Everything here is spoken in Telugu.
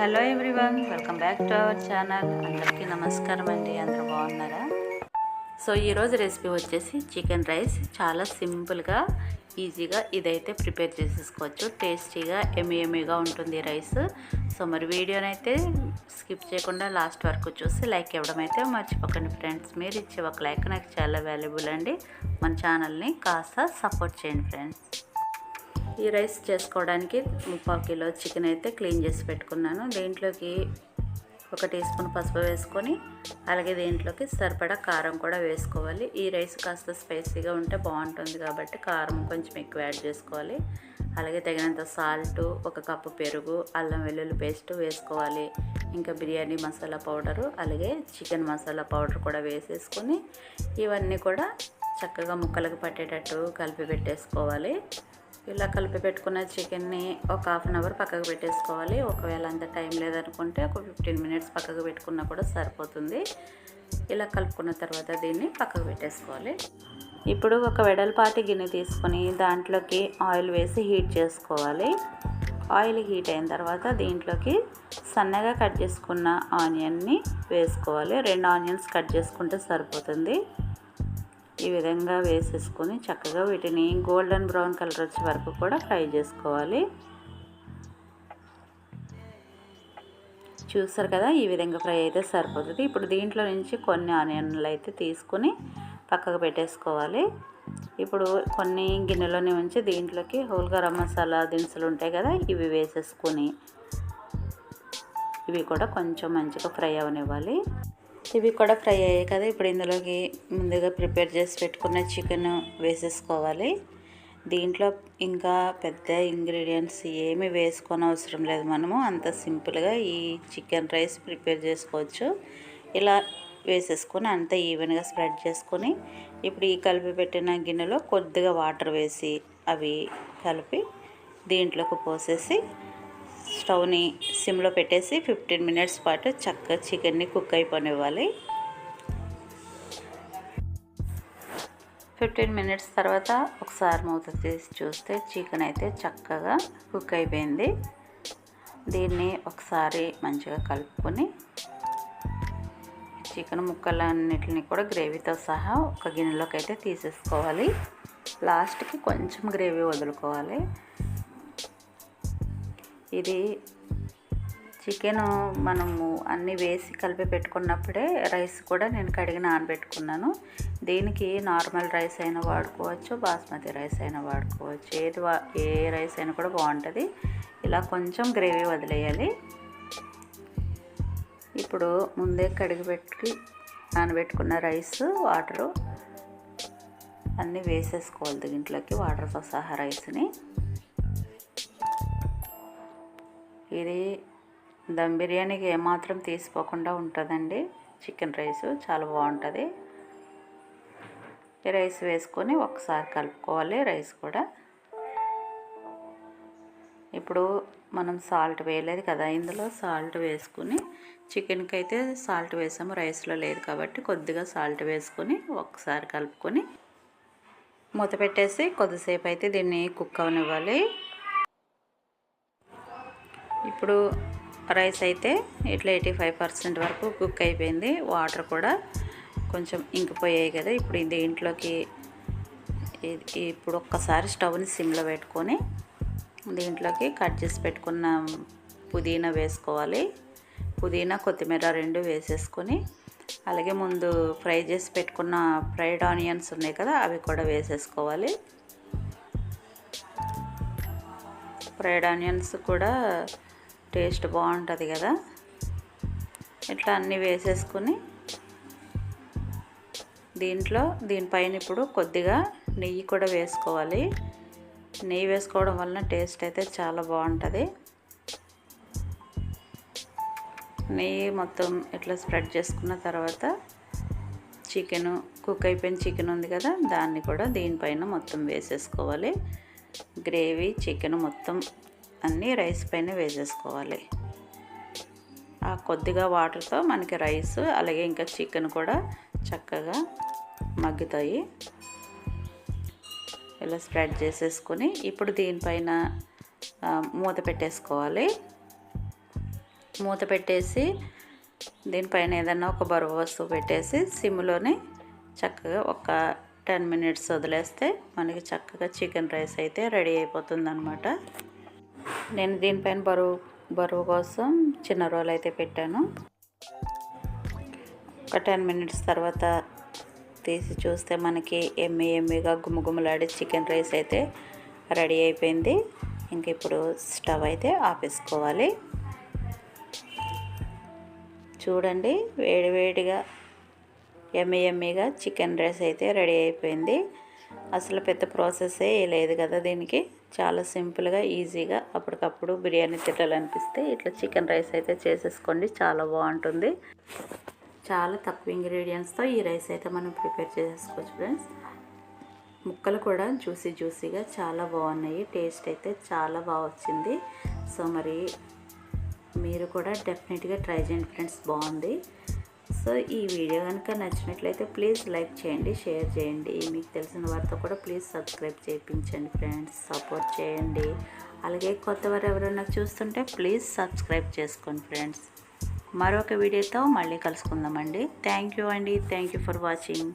Hello everyone welcome back to our channel. అందరికీ నమస్కారం అండి. అందరూ బాగున్నారా? సో ఈరోజు రెసిపీ వచ్చేసి చికెన్ రైస్. చాలా సింపుల్గా ఈజీగా ఇదైతే ప్రిపేర్ చేసేసుకోవచ్చు. టేస్టీగా ఎమి ఉంటుంది రైస్. సో మరి వీడియోనైతే స్కిప్ చేయకుండా లాస్ట్ వరకు చూసి లైక్ ఇవ్వడం అయితే మర్చిపోకండి ఫ్రెండ్స్. మీరు ఇచ్చే ఒక లైక్ నాకు చాలా వాల్యుబుల్ అండి. మన ఛానల్ని కాస్త సపోర్ట్ చేయండి ఫ్రెండ్స్. ఈ రైస్ చేసుకోవడానికి ముప్పావు కిలో చికెన్ అయితే క్లీన్ చేసి పెట్టుకున్నాను. దీంట్లోకి ఒక టీ స్పూన్ పసుపు వేసుకొని అలాగే దీంట్లోకి సరిపడా కారం కూడా వేసుకోవాలి. ఈ రైస్ కాస్త స్పైసీగా ఉంటే బాగుంటుంది కాబట్టి కారం కొంచెం ఎక్కువ యాడ్ చేసుకోవాలి. అలాగే తగినంత సాల్ట్ ఒక కప్పు పెరుగు అల్లం వెల్లుల్లి పేస్ట్ వేసుకోవాలి. ఇంకా బిర్యానీ మసాలా పౌడరు అలాగే చికెన్ మసాలా పౌడర్ కూడా వేసేసుకొని ఇవన్నీ కూడా చక్కగా ముక్కలకు పట్టేటట్టు కలిపి పెట్టేసుకోవాలి. ఇలా కలిపి పెట్టుకున్న చికెన్ని ఒక హాఫ్ అన్ అవర్ పక్కకు పెట్టేసుకోవాలి. ఒకవేళ అంత టైం లేదనుకుంటే ఒక ఫిఫ్టీన్ మినిట్స్ పక్కకు పెట్టుకున్నా కూడా సరిపోతుంది. ఇలా కలుపుకున్న తర్వాత దీన్ని పక్కకు పెట్టేసుకోవాలి. ఇప్పుడు ఒక వెడల్పాటి గిన్నె తీసుకొని దాంట్లోకి ఆయిల్ వేసి హీట్ చేసుకోవాలి. ఆయిల్ హీట్ అయిన తర్వాత దీంట్లోకి సన్నగా కట్ చేసుకున్న ఆనియన్ని వేసుకోవాలి. రెండు ఆనియన్స్ కట్ చేసుకుంటే సరిపోతుంది. ఈ విధంగా వేసేసుకొని చక్కగా వీటిని గోల్డెన్ బ్రౌన్ కలర్ వచ్చే వరకు కూడా ఫ్రై చేసుకోవాలి. చూసారు కదా ఈ విధంగా ఫ్రై అయితే సరిపోతుంది. ఇప్పుడు దీంట్లో నుంచి కొన్ని ఆనియన్లు అయితే తీసుకొని పక్కకు పెట్టేసుకోవాలి. ఇప్పుడు కొన్ని గిన్నెలోనే ఉంచి దీంట్లోకి హోల్ గరం మసాలా దినుసులు ఉంటాయి కదా ఇవి వేసేసుకొని ఇవి కూడా కొంచెం మంచిగా ఫ్రై అవనివ్వాలి. ఇవి కూడా ఫ్రై అయ్యాయి కదా. ఇప్పుడు ఇందులోకి ముందుగా ప్రిపేర్ చేసి పెట్టుకున్న చికెన్ వేసేసుకోవాలి. దీంట్లో ఇంకా పెద్ద ఇంగ్రీడియంట్స్ ఏమి వేసుకొని అవసరం లేదు మనము. అంత సింపుల్గా ఈ చికెన్ రైస్ ప్రిపేర్ చేసుకోవచ్చు. ఇలా వేసేసుకొని అంత ఈవెన్గా స్ప్రెడ్ చేసుకొని ఇప్పుడు ఈ కలిపి పెట్టిన గిన్నెలో కొద్దిగా వాటర్ వేసి అవి కలిపి దీంట్లోకి పోసేసి స్టవ్ని సిమ్లో పెట్టేసి ఫిఫ్టీన్ మినిట్స్ పాటు చక్కగా చికెన్ని కుక్ అయిపోనివ్వాలి. ఫిఫ్టీన్ మినిట్స్ తర్వాత ఒకసారి మూత తీసి చూస్తే చికెన్ అయితే చక్కగా కుక్ అయిపోయింది. దీన్ని ఒకసారి మంచిగా కలుపుకొని చికెన్ ముక్కలన్నిటిని కూడా గ్రేవీతో సహా ఒక గిన్నెలోకి అయితే తీసేసుకోవాలి. లాస్ట్కి కొంచెం గ్రేవీ వదులుకోవాలి. ఇది చికెన్ మనము అన్నీ వేసి కలిపి పెట్టుకున్నప్పుడే రైస్ కూడా నేను కడిగి నానబెట్టుకున్నాను. దీనికి నార్మల్ రైస్ అయినా వాడుకోవచ్చు బాస్మతి రైస్ అయినా వాడుకోవచ్చు. ఏది వా ఏ రైస్ అయినా కూడా బాగుంటుంది. ఇలా కొంచెం గ్రేవీ వదిలేయాలి. ఇప్పుడు ముందే కడిగి పెట్టి నానబెట్టుకున్న రైస్ వాటరు అన్నీ వేసేసుకోవాలి దీంట్లోకి వాటర్తో సహా రైస్ని. ఇది దమ్ బిర్యానీకి ఏమాత్రం తీసిపోకుండా ఉంటుందండి. చికెన్ రైస్ చాలా బాగుంటుంది. ఈ రైస్ వేసుకొని ఒకసారి కలుపుకోవాలి. రైస్ కూడా ఇప్పుడు మనం సాల్ట్ వేయలేదు కదా ఇందులో సాల్ట్ వేసుకుని చికెన్కి అయితే సాల్ట్ వేసాము రైస్లో లేదు కాబట్టి కొద్దిగా సాల్ట్ వేసుకొని ఒకసారి కలుపుకొని మూత పెట్టేసి కొద్దిసేపు అయితే దీన్ని కుక్ అవనివ్వాలి. ఇప్పుడు రైస్ అయితే ఇట్లా ఎయిటీ ఫైవ్ పర్సెంట్ వరకు కుక్ అయిపోయింది. వాటర్ కూడా కొంచెం ఇంకిపోయాయి కదా. ఇప్పుడు దీంట్లోకి ఇప్పుడు ఒక్కసారి స్టవ్ని సిమ్లో పెట్టుకొని దీంట్లోకి కట్ చేసి పెట్టుకున్న పుదీనా వేసుకోవాలి. పుదీనా కొత్తిమీర రెండు వేసేసుకొని అలాగే ముందు ఫ్రై చేసి పెట్టుకున్న ఫ్రైడ్ ఆనియన్స్ ఉన్నాయి కదా అవి కూడా వేసేసుకోవాలి. ఫ్రైడ్ ఆనియన్స్ కూడా టేస్ట్ బాగుంటుంది కదా. ఇట్లా అన్నీ వేసేసుకుని దీంట్లో దీనిపైన ఇప్పుడు కొద్దిగా నెయ్యి కూడా వేసుకోవాలి. నెయ్యి వేసుకోవడం వలన టేస్ట్ అయితే చాలా బాగుంటుంది. నెయ్యి మొత్తం ఇట్లా స్ప్రెడ్ చేసుకున్న తర్వాత చికెన్ కుక్ అయిపోయిన చికెన్ ఉంది కదా దాన్ని కూడా దీనిపైన మొత్తం వేసేసుకోవాలి. గ్రేవీ చికెన్ మొత్తం అన్నీ రైస్ పైన వేసేసుకోవాలి. ఆ కొద్దిగా వాటర్తో మనకి రైస్ అలాగే ఇంకా చికెన్ కూడా చక్కగా మగ్గుతాయి. ఇలా స్ప్రెడ్ చేసేసుకొని ఇప్పుడు దీనిపైన మూత పెట్టేసుకోవాలి. మూత పెట్టేసి దీనిపైన ఏదైనా ఒక బరువు వస్తువు పెట్టేసి సిమ్లోనే చక్కగా ఒక టెన్ మినిట్స్ వదిలేస్తే మనకి చక్కగా చికెన్ రైస్ అయితే రెడీ అయిపోతుంది అనమాట నేను దీనిపైన బరువు బరువు కోసం చిన్న రోల్ అయితే పెట్టాను. ఒక టెన్ మినిట్స్ తర్వాత తీసి చూస్తే మనకి ఎమ్మి ఎమ్మిగా గుమ్మగుమ్మలాడే చికెన్ రైస్ అయితే రెడీ అయిపోయింది. ఇంక ఇప్పుడు స్టవ్ అయితే ఆపేసుకోవాలి. చూడండి వేడివేడిగా ఎమ్మి ఎమ్మిగా చికెన్ రైస్ అయితే రెడీ అయిపోయింది. అసలు పెద్ద ప్రాసెసే లేదు కదా దీనికి. చాలా సింపుల్గా ఈజీగా అప్పటికప్పుడు బిర్యానీ తినాలనిపిస్తే ఇట్లా చికెన్ రైస్ అయితే చేసేసుకోండి. చాలా బాగుంటుంది. చాలా తక్కువ ఇంగ్రీడియంట్స్తో ఈ రైస్ అయితే మనం ప్రిపేర్ చేసేసుకోవచ్చు ఫ్రెండ్స్. ముక్కలు కూడా జ్యూసీ జ్యూసీగా చాలా బాగున్నాయి. టేస్ట్ అయితే చాలా బాగా వచ్చింది. సో మరి మీరు కూడా డెఫినెట్గా ట్రై చేయండి ఫ్రెండ్స్. బాగుంది. సో ఈ వీడియో కనుక నచ్చినట్లయితే ప్లీజ్ లైక్ చేయండి షేర్ చేయండి. మీకు తెలిసిన వారితో కూడా ప్లీజ్ సబ్స్క్రైబ్ చేయించండి ఫ్రెండ్స్. సపోర్ట్ చేయండి. అలాగే కొత్తవారు ఎవరైనా చూస్తుంటే ప్లీజ్ సబ్స్క్రైబ్ చేసుకోండి ఫ్రెండ్స్. మరొక వీడియోతో మళ్ళీ కలుసుకుందామండి. థ్యాంక్ యూ అండి. Thank you for watching.